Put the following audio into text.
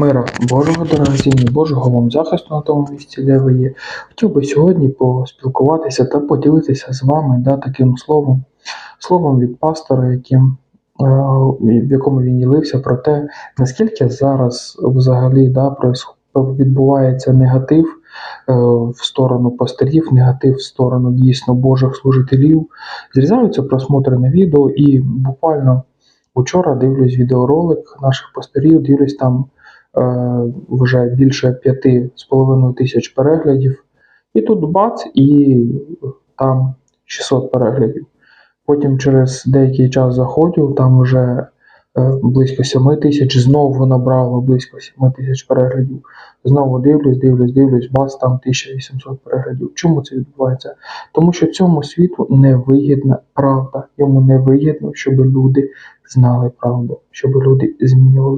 Мира Божого дорогоцінні, Божого вам захисту на тому місці, де ви є. Хотів би сьогодні поспілкуватися та поділитися з вами да, таким словом, словом від пастора, яким, е, в якому він ділився про те, наскільки зараз взагалі да, відбувається негатив е, в сторону пастирів, негатив в сторону дійсно Божих служителів. Зрізаються просмотри на відео і буквально Учора дивлюсь відеоролик наших пастирів, дивлюсь там вже більше п'яти з половиною тисяч переглядів. І тут бац, і там 600 переглядів. Потім через деякий час заходжу, там вже е, близько 7 тисяч, знову набрало близько 7 тисяч переглядів. Знову дивлюсь, дивлюсь, дивлюсь, бац, там 1800 переглядів. Чому це відбувається? Тому що цьому світу не вигідна правда. Йому не вигідно, щоб люди знали правду, щоб люди змінювали